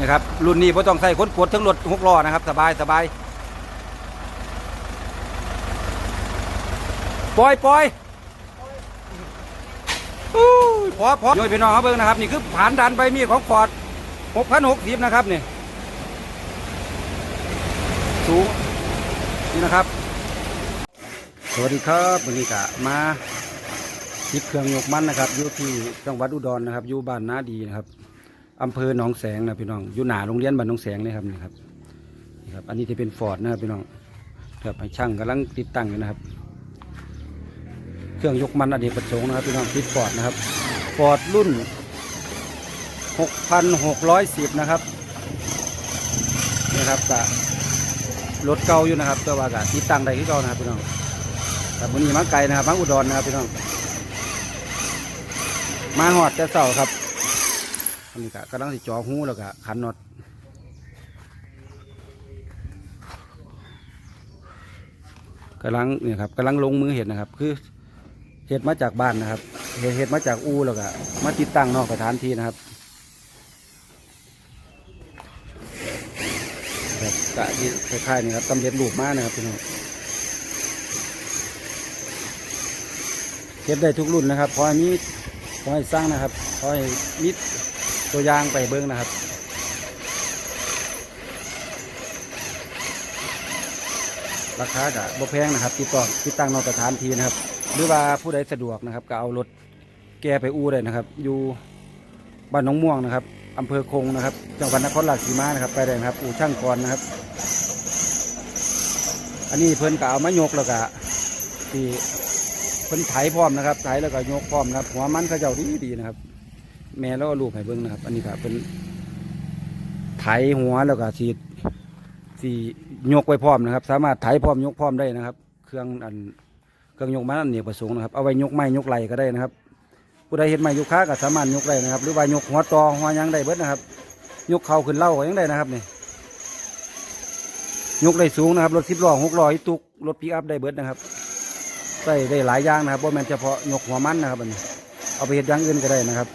นะครับรุ่นนี้ไ่ต้องใส่คนกดทั้งรถหกล้อนะครับ สบายสบายปล่อยปล่อยอู้พอพอโยนพี่น้องเขาเบิ่งนะครับ นี่คือผ่านดันไปมีของฟอร์ดหกพันหกสิบนะครับนี่สูงนี่นะครับ สวัสดีครับวันนี้กะมาติดเครื่องยกมันนะครับอยู่ที่จังหวัดอุดรนะครับ อยู่บ้านนาดีนะครับ อำเภอหนองแสงนะพี่น้องอยู่หนาโรงเรียนบ้านหนองแสงเลยครับนี่ครับนี่ครับ อันนี้จะเป็นฟอร์ดนะครับพี่น้องครับให้ช่างกำลังติดตั้งอยู่นะครับ เครื่องยกมันอเนกประสงค์นะครับพี่น้องติดฟอร์ดนะครับฟอร์ดรุ่น 6,610 นะครับนี่ครับกะรถเก่าอยู่นะครับ แต่ว่ากะติดตั้งได้ที่เก่านะครับพี่น้องครับวันนี้มาไกลนะครับมาอุดรนะครับพี่น้องมาหอดจะเสาครับ อันนี้ก็กำลังสิจอหูแล้วก็ขันน็อตกำลังเนี่ยครับกำลังลงมือเห็ดนะครับ คือเห็ดมาจากบ้านนะครับเห็ดเห็ดมาจากอูแล้วก็มาติดตั้งนอกสถานที่นะครับแบบกะที่คล้ายๆนี่ครับตำเร็จรูปมานะครับพี่น้องเก็บได้ทุกรุ่นนะครับขอให้มีขอให้สร้างนะครับขอให้มี ตัวย่างไปเบิ้งนะครับ ราคาก็บ่แพงนะครับติดต่อติดตั้งนอกสถานที่นะครับ หรือว่าผู้ใดสะดวกนะครับ ก็เอารถแกไปอู้ได้นะครับ อยู่บ้านหนองม่วงนะครับอำเภอคงนะครับ จังหวัดนครราชสีมานะครับ ไปได้นะครับ อู่ช่างกรนะครับ อันนี้เพิ่นก็เอามายกแล้วก็ที่เพิ่นไถพร้อมนะครับไถแล้วก็ยกพร้อมนะครับ หัวมันเขาเจ้าดีดีนะครับ แม่แล้วก็ลูกให้เบิ่งนะครับ อันนี้ก็เป็นไถหัวแล้วก็สีสียกไว้พร้อมนะครับ สามารถไถพร้อมยกพร้อมได้นะครับ เครื่องอันเครื่องยกมันอันเหนกประสงค์นะครับเอาไว้ยกไม้ยกไหลก็ได้นะครับ ผู้ใดเห็นไม้ยกค้าก็สามารถยกได้นะครับ หรือว่ายกหัวตอหัวยังได้เบิดนะครับ ยกเข่าขึ้นเล่าก็ยังได้นะครับนี่ยกได้สูงนะครับรถสิบล้อหกล้ออีตุกรถปิกอัพได้เบิดนะครับใส่ได้หลายอย่างนะครับเพราะมันเฉพาะยกหัวมันนะครับอันนี้เอาไปเห็ดอย่างอื่นก็ได้นะครับ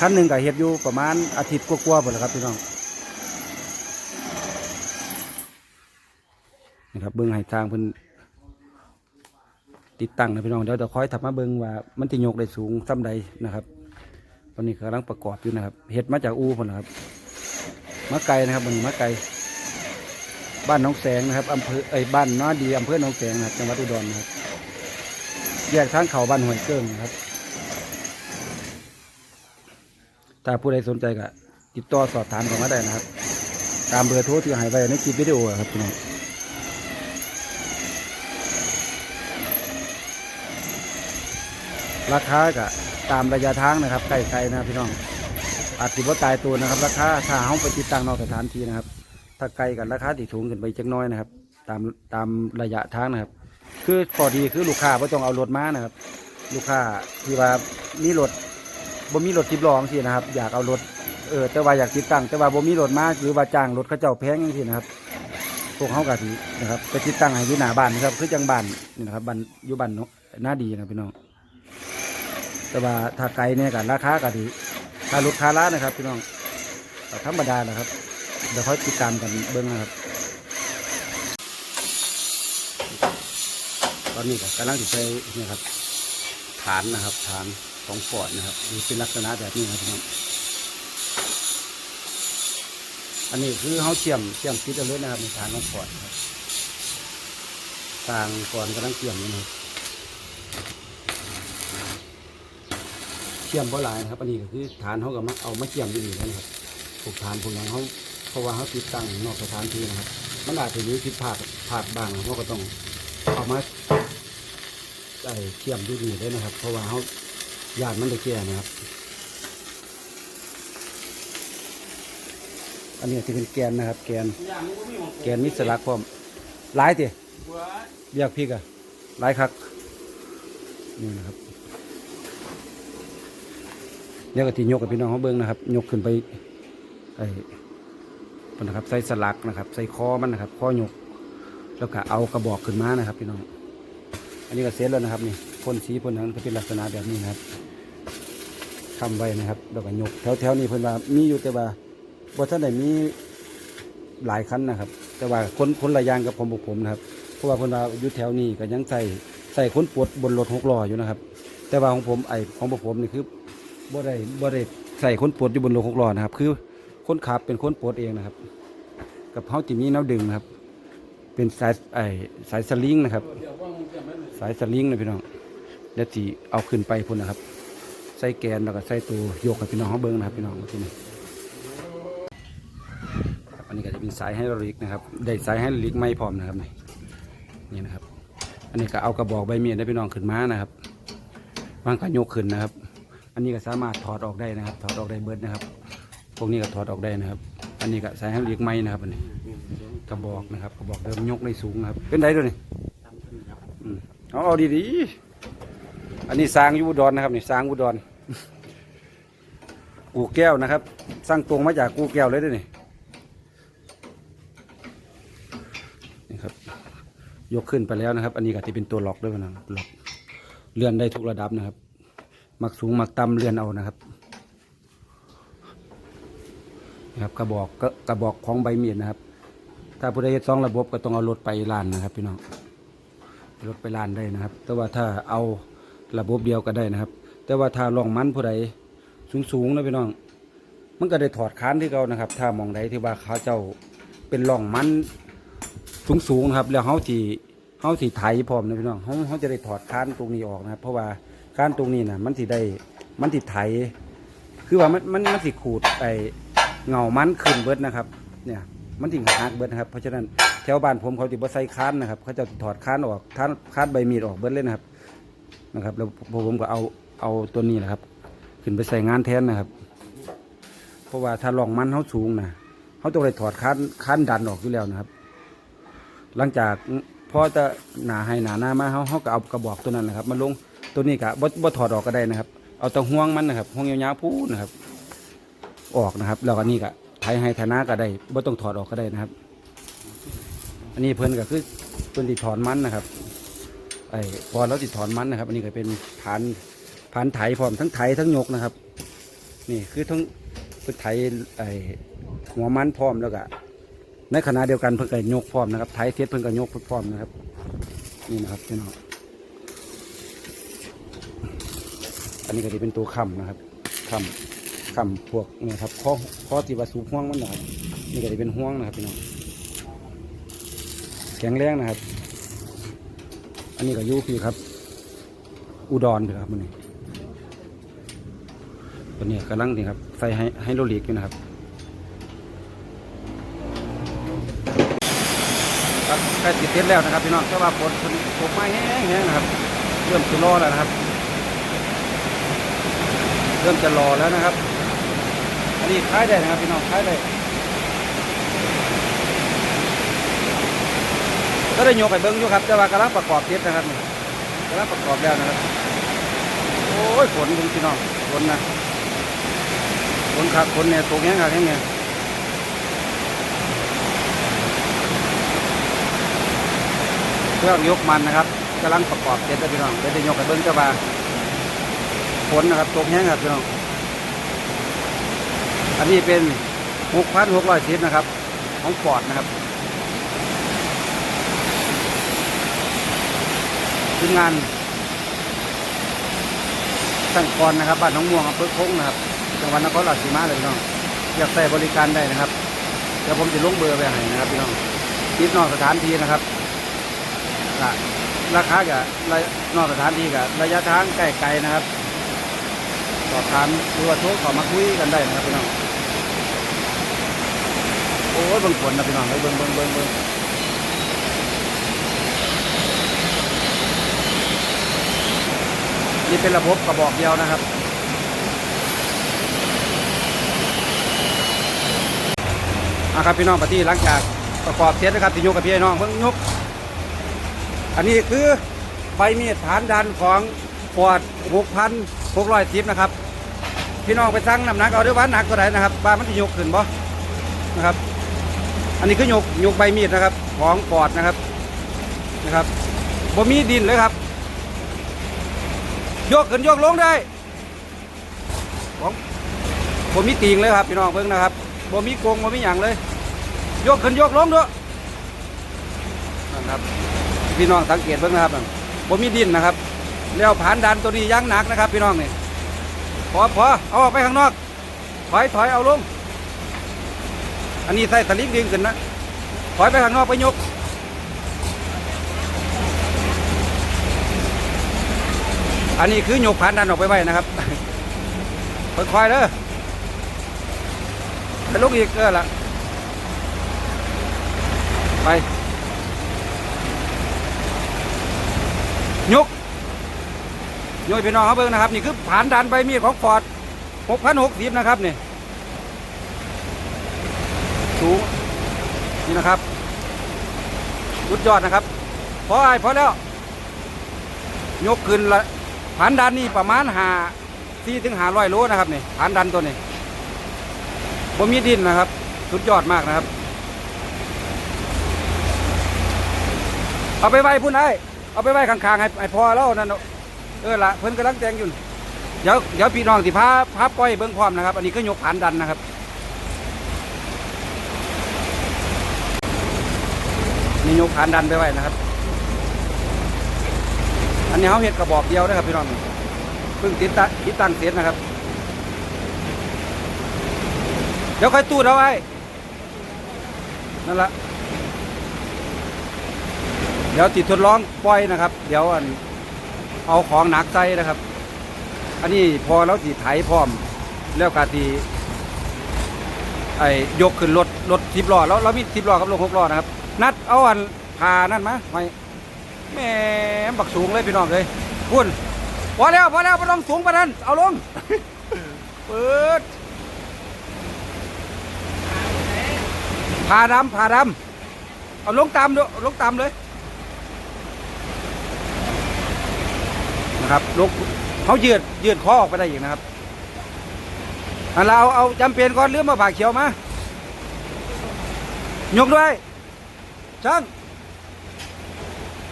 ขั้นหนึ่งก็เห็ดอยู่ประมาณอาทิตย์กว่าๆหมดแล้วครับพี่น้องนี่ครับเบิ้องให้ทางเพิ่นติดตั้งนะพี่น้องเดี๋ยวจะคอยถับมาเบิ้งว่ามันจะยกได้สูงซ้ำใดนะครับ ตอนนี้กำลังประกอบอยู่นะครับเห็ดมาจากอู่คนนะครับมาไกลนะครับมันมาไกลบ้านหน้องแสงนะครับอำเภอไอ้บ้านน้าดีอำเภอหนองแสงนะครับจังหวัดอุดรนะครับแยกทางเขาบ้านห้วยเกิ้งนะครับ ถ้าผู้ใดสนใจก็ติดต่อสอบถามกันมาได้นะครับ ตามเบอร์โทรที่ให้ไว้ในคลิปวิดีโอครับพี่น้องราคาก็ตามระยะทางนะครับใกล้ๆนะพี่น้องอาจสิบ่ตายตัวนะครับ ราคาถ้าเฮาไปติดตั้งนอกสถานที่นะครับ ถ้าไกลกันราคาติสูงขึ้นไปจักน้อยนะครับ ตามตามระยะทางนะครับ คือข้อดีคือลูกค้าไม่ต้องเอารถมานะครับ ลูกค้าที่ว่ามีรถ บ่มีรถทิบล้อจังซี่นะครับ อยากเอารถเออแต่ว่าอยากติดตั้ง แต่ว่าบ่มีรถมาหรือว่าจ้างรถเขาเจ้าแพงจังซี่นะครับพวกเขากะสินะครับไปติดตั้งให้อยู่หน้าบ้านนะครับ คือจังบ้านนี่นะครับบ้านอยู่บ้านเนาะหน้าดีนะพี่น้องแต่ว่าถ้าไกลเนี่ยกันราคากะสิถ้ารถคาร้านะครับพี่น้องธรรมดานะครับเดี๋ยวค่อยติดตามกันเบิ้งนะครับ ตอนนี้ก็กำลังจะใช้เนี่ยครับ ฐานนะครับฐาน ของฟอดนะครับนี่เป็นลักษณะแบบนี้ครับพี่น้องอันนี้คือเขาเชื่อมเชื่อมติดเอาเลยนะครับในฐานของฟอดครับทางก่อนกำลังเชื่อมอยู่นะเชื่อมเพราะลายนะครับ อันนี้ก็คือฐานเขาก็มาเอามาเชื่อมอยู่นี่นะครับพวกฐานพวกอย่างเขาเพราะว่าเขาติดตั้งนอกสถานที่นะครับมันอาจจะมีผิดพลาดพลาดบ้างเขาก็ต้องเอามาใส่เชื่อมดูดีเลยนะครับ เพราะว่าเขา ญาติมันได้แก่นะครับ อันนี้ที่เป็นแกนนะครับ แกน แกนมิสลักพร้อมหลายติเรียกพี่กะหลายคักนี่นะครับเดี๋ยวก็ที่ยกกับพี่น้องเขาเบิ้งนะครับ ยกขึ้นไปไอ้นะครับใส่สลักนะครับ ใส่คอมันนะครับข้อยก แล้วก็เอากระบอกขึ้นมานะครับ พี่น้อง อันนี้ก็เสร็จแล้วนะครับนี่ พ่นสีพ่นนั้นก็เป็นลักษณะแบบนี้นะครับคำไว้นะครับแล้วก็ยกแถวแถวๆนี้เพิ่นว่ามีอยู่แต่ว่าบ่ทันได้มีหลายคันนะครับ แต่ว่าคนคนละยางกับผมพวกผมนะครับ เพราะว่าเพิ่นว่าอยู่แถวนี้ก็ยังใส่ใส่คนปวดบนรถหกล้ออยู่นะครับ แต่ว่าของผมไอ้ของพวกผมนี่คือบ่ได้บ่ได้ใส่คนปวดอยู่บนรถหกล้อนะครับ คือคนขับเป็นคนปวดเองนะครับ กับเฮาจิมีแนวดึงนะครับ เป็นสายไอสายสลิงนะครับ สายสลิงนะพี่น้อง เดี๋ยวสิเอาขึ้นไปพุ่นนะครับ ใส่แกนแล้วก็ใส่ตัวโยกให้พี่น้องเขาเบิ้งนะครับพี่น้องที่นี่อันนี้ก็จะเป็นสายไฮดรอลิกนะครับ ได้สายไฮดรอลิกไม่พร้อมนะครับนี่นี่นะครับ อันนี้ก็เอากระบอกใบเมียนให้พี่น้องขึ้นมานะครับวางก็โยกขึ้นนะครับ อันนี้ก็สามารถถอดออกได้นะครับ ถอดออกได้เบิดนะครับ พวกนี้ก็ถอดออกได้นะครับ อันนี้ก็สายไฮดรอลิกไม่นะครับอันนี้กระบอกนะครับกระบอกเดิมยกได้สูงนะครับ เป็นไดด้วยนี่อืมเอาเอาดีๆ อันนี้สร้างอยู่อุดรนะครับนี่สร้างอุดรกูแก้วนะครับ สร้างตรงมาจากกูแก้วเลยด้วยนี่นี่ครับ ยกขึ้นไปแล้วนะครับ อันนี้ก็จะเป็นตัวล็อกด้วยนะล็อกเลื่อนได้ทุกระดับนะครับ มักสูงมักต่ำเลื่อนเอานะครับนะครับกระบอกก็กระบอกของใบเมียนะครับ ถ้าผู้ใดเฮ็ดสองระบบก็ต้องเอารถไปลานนะครับ พี่น้องรถไปลานได้นะครับ แต่ว่าถ้าเอา ระบบเดียวก็ได้นะครับ แต่ว่าถ้าลองมันผู้ใดสูงๆนะพี่น้อง มันก็ได้ถอดค้านที่เขานะครับ ถ้ามองใดที่ว่าเขาเจ้าเป็นร่องมันสูงๆนะครับแล้วเขาที่เขาที่ไถพร้อมนะพี่น้องเขาเขาจะได้ถอดค้านตรงนี้ออกนะครับ เพราะว่าค้านตรงนี้นะมันที่ได้มันที่ไถ คือว่ามันมันมันสิขูดไอเงามันขึ้นเบิดนะครับ เนี่ยมันถึงหักเบิดนะครับ เพราะฉะนั้นแถวบ้านผมเขาติบ่ใส่ค้านนะครับ เขาจะถอดค้านออกค้านค้านใบมีดออกเบิดเลยนะครับ นะครับ แล้วพวกผมก็เอาเอาตัวนี้แหละครับ ขึ้นไปใส่งานแทนนะครับ เพราะว่าถ้าลองมันเขาสูงนะเขาต้องได้ถอดค้านค้านดันออกอยู่แล้วนะครับ หลังจากพอจะหนาให้หนาหน้ามาเขาเขาก็เอากระบอกตัวนั้นนะครับมาลงตัวนี้ก็บ่บ่ถอดออกก็ได้นะครับ เอาตะห่วงมันนะครับห่วงยาวๆพูนะครับ ออกนะครับ แล้วก็นี่ก็ไทยให้ธนาก็ได้บ่ต้องถอดออกก็ได้นะครับ อันนี้เพิ่นก็คือเพิ่นติถอนมันนะครับ ไอ้พอเราติดถอนมันนะครับ อันนี้ก็เป็นผานผานไถพร้อมทั้งไถทั้งยกนะครับ นี่คือทั้งเป็นไถไอ้หัวมันพร้อมแล้วก็ในขณะเดียวกันเพิ่นก็ยกพร้อมนะครับไถเสร็จเพิ่นก็ยกพร้อมนะครับ นี่นะครับพี่น้องอันนี้ก็จะเป็นตัวคำนะครับคำคำพวกนี่ครับข้อข้อที่ว่าสูบห่วงมันนะครับนี่ก็จะเป็นห่วงนะครับพี่น้องแข็งแรงนะครับ อันนี้ก็ยูพี่ครับ อุดรพี่ครับมันนี่ตัวนี้กำลังนี่ครับใส่ให้ให้โรลิกอยู่นะครับครับใกล้ติดเต็แล้วนะครับพี่น้องแต่ว่าฝนฝนตกไม้แห้งๆนะครับ เริ่มจะรอแล้วนะครับ เริ่มจะรอแล้วนะครับ อันนี้คล้ายได้นะครับพี่น้องคล้ายได้ ก็ได้โยกไปเบิ้งอยู่ครับแต่ว่ากำลังประกอบเสร็จนะครับนี่กำลังประกอบแล้วนะครับโอ้ยฝนคุณพี่น้องฝนนะฝนคักฝนเนี่ยตกแห้งคักแห้งเนี่ยเครื่องยกมันนะครับกำลังประกอบเสร็จแล้วพี่น้องเดี๋ยวจะยกไปเบิ้งเจ้าบาฝนนะครับตกแห้งครับพี่น้องอันนี้เป็นหกพันหกร้อยสิบนะครับ ของฟอดนะครับ ทีมงานสั่งกรนะครับบ้านหน้องม่วงอำเภอโค้งนะครับจังหวัดนครราชสีมาเลยพี่น้องอยากใส่บริการได้นะครับเดี๋ยวผมจะลงเบอร์ไปให้นะครับพี่น้องติดนอกสถานที่นะครับราคากับนอกสถานที่กับระยะทางใกล้ๆนะครับสอบถามหรือว่าโทรข้ามาคุยกันได้นะครับพี่น้องโอ้ยเบิ่งฝนนะพี่น้องเอ้ยเบิ่งเบิ่งเบิ่งเบิ่ง นี่เป็นระบบกระบอกเดียวนะครับ อะครับพี่น้องปฏิหลังจากประกอบเสร็จนะครับที่ยกกับพี่น้องเพิ่งยก อันนี้คือใบมีดฐานดันของฟอร์ดหกพันหกร้อยสิบนะครับ พี่น้องไปสั่งน้ำหนักเอาด้วยว่าหนักเท่าไหร่นะครับว่ามันจะยกขึ้นบ่นะครับ อันนี้คือยกยกใบมีดนะครับ ของฟอร์ดนะครับนะครับบ่มีดินเลยครับ ยกขึ้นยกลงได้ของบ่มีตีงเลยครับพี่น้องเบิ่งนะครับบ่มีโกงบ่มีหยังเลยยกขึ้นยกลงด้วยนั่นครับพี่น้องสังเกตเบิ่งนะครับนั่นบ่มีดินนะครับแล้วผ่านดันตัวนี้ยังหนักนะครับ พี่น้องนี่พอพอเอาออกไปข้างนอก ถอยถอยเอาลง อันนี้ใส่สลิงดึงขึ้นนะถอยไปข้างนอกไปยก อันนี้คือยกผ่านดันออกไปไว้นะครับค่อยๆเด้อไปลุกอีกเออละไปยกโยยพี่น้องเขาเบิ่งนะครับ นี่คือผ่านดันใบมีดของฟอร์ดหกพันหกสิบนะครับนี่สูงนี่นะครับสุดยอดนะครับพอไอ้พอแล้ว ยกขึ้นละ ผ่านดันนี่ประมาณหาสี่ถึงหาร้อยโลนะครับนี่ผ่านดันตัวนี้ผมมีดินนะครับ สุดยอดมากนะครับ เอาไปไว้พุ่นไอ้เอาไปไว้ข้างๆให้ให้พอแล้วนั่นเออละเพิ่นกำลังแต่งอยู่เดี๋ยวเดี๋ยวพี่น้องสิพาพาปล่อยเบิ้องพร้อมนะครับ อันนี้ก็ยกผ่านดันนะครับนี่ยกผ่านดันไปไว้นะครับ อันนี้เขาเห็ดกระบอกเดียวนะครับพี่น้องเพิ่งติดตะติดตั้งเสร็จนะครับ เดี๋ยวค่อยตูดเอาไว้นั่นละเดี๋ยวติดทดลองปล่อยนะครับ เดี๋ยวอันเอาของหนักใจนะครับ อันนี้พอแล้วสีไถพร้อม แล้วกาตีไอ้ยกขึ้นรถรถทิบล้อแล้วเรามีทิบล้อกับรถหกล้อนะครับ นัดเอาอันพานั่นมาไว้ แหม่บักสูงเลยพี่น้องเลยพุ่นพอแล้วพอแล้วไม่ต้องสูงปานนั้นเอาลงเปิดพาดำพาดำเอาลงตามด้วยเอาลงตามเลยนะครับลุกเขายืดยืดคอออกไปได้อีกนะครับอันเราเอาเอาจำเป็นก่อนเรื่องมาผ่าเขียวมายกด้วยช่าง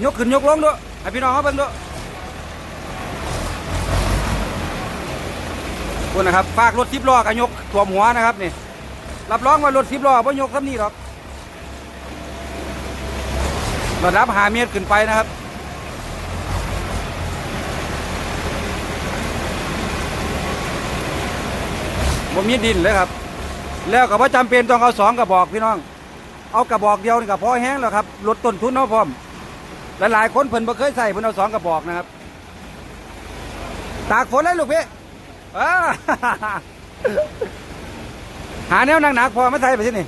ยกขึ้นยกลงด้วยให้พี่น้องเขาเบิ่งด้วยคุณนะครับฝากรถทิปล้อกับยกถ่วมหัวนะครับนี่รับรองว่ารถทิปล้อไ่ยกซ้ำนี่หรอกระดับหาเมตรขึ้นไปนะครับผมมีดินเลยครับ แล้วก็บ่าจำเป็นต้องเอาสองกระบอกพี่น้อง เอากระบอกเดียวนี่ก็พอแห้งแล้วครับลดต้นทุนเอาพร้อม หลายๆคนเพิ่นบ่เคยใส่เพิ่นเอาสองกระบอกนะครับ ตากฝนเลยลูกพี่หาแนวหนักๆพอมาใส่ไปที่นี่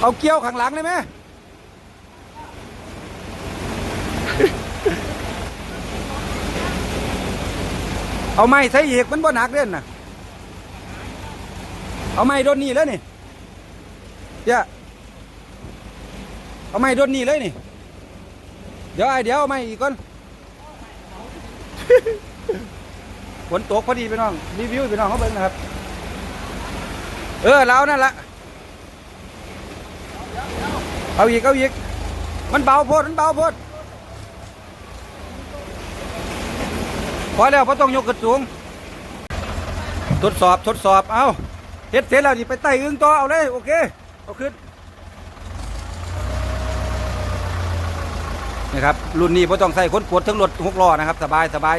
เอาเกี้ยวข้างหลังเลยไหมเอาไม้ใส่อีกมันบ่หนักเล่นน่ะเอาไม้โดนนี่เลยนี่เดี๋ยว เอาไม้โดนนี่เลยนี่ เดี๋ยวไอเดี๋ยวเอาไม้อีกก่อนฝนตกพอดีพี่น้องรีวิวพี่น้องเขาเบิ่งนะครับ เออเรานั่นละเอาอีกเอาอีกมันเบาโพดมันเบาโพดพอแล้วพอต้องยกกระสูง ทดสอบทดสอบเอาเฮ็ดเสร็จแล้วนี่ไปไต่อึ้งต่อเอาเลยโอเคเอาขึ้น นี่ครับรุ่นนี้พอต้องใส่คนปวดทั้งรถหกล้อนะครับ สบายสบาย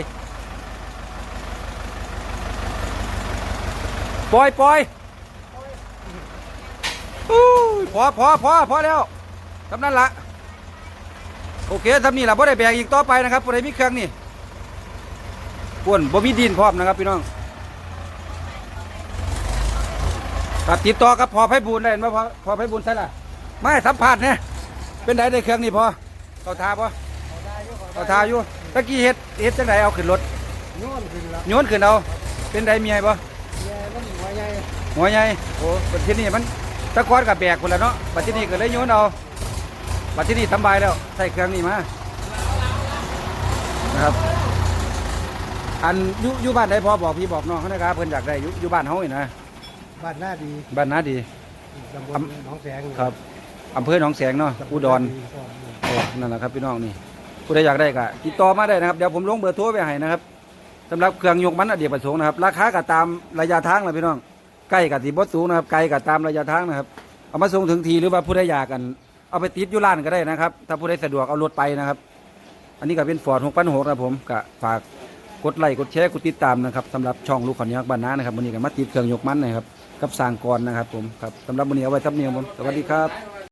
ปล่อยปล่อยพอพอพอพอแล้วทำนั้นละโอเคทำนี่ละพอได้แบกอีกต่อไปนะครับพอได้มีเครื่องนี่กวนบ่มีดินพร้อมนะครับพี่น้องครับติดต่อกับพอไพบูลได้ไหมพอพอไพบูลใช่ละไม่สัมผัสเนี่ยเป็นไดได้เครื่องนี่พอ เขาทาพอเขาทาอยู่ตะกี้เฮ็ดเฮ็ดจังไดเอาขึ้นรถโยนขึ้นละโยนขึ้นเอาเป็นไดเมียบ่ใหญ่มันหัวใหญ่หัวใหญ่โอ้บัดที่นี่มันตะกอนกับแบกคนละเนาะบัดที่นี่ก็เลยโยนเอาบัดที่นี่สำบายแล้วใส่เครื่องนี้มานะครับอันอยู่อยู่บ้านใดพอบอกพี่บอกน้องเขานะครับเพิ่นอยากได้อยู่อยู่บ้านเฮานี่นะบ้านหน้าดีบ้านนาดีตำบลหนองแสงครับอำเภอหนองแสงเนาะอุดรโอ้ นั่นแหละครับพี่น้องนี่ผู้ใดอยากได้ก็ติดต่อมาได้นะครับเดี๋ยวผมลงเบอร์โทรไปให้นะครับสำหรับเครื่องยกมันอเดียประสงค์นะครับ ราคาก็ตามระยะทางนะพี่น้องใกล้กับที่บ่สูงนะครับไกลกับตามระยะทางนะครับเอามาส่งถึงทีหรือว่าผู้ใดอยากกัน เอาไปติดยู่ร้านก็ได้นะครับ ถ้าผู้ใดสะดวกเอารถไปนะครับ อันนี้ก็เป็นฟอร์ด6 6 0นะครับผมก็ฝากกดไลค์กดแชร์กดติดตามนะครับสำหรับช่องลูกขอนยักษ์บ้านน้านะครับวันนี้ก็มาติดเครื่องยกมันนะครับกับสางกรนะครับผมครับสำหรับวันนี้เอาไว้ทับเนียงผมสวัสดีครับ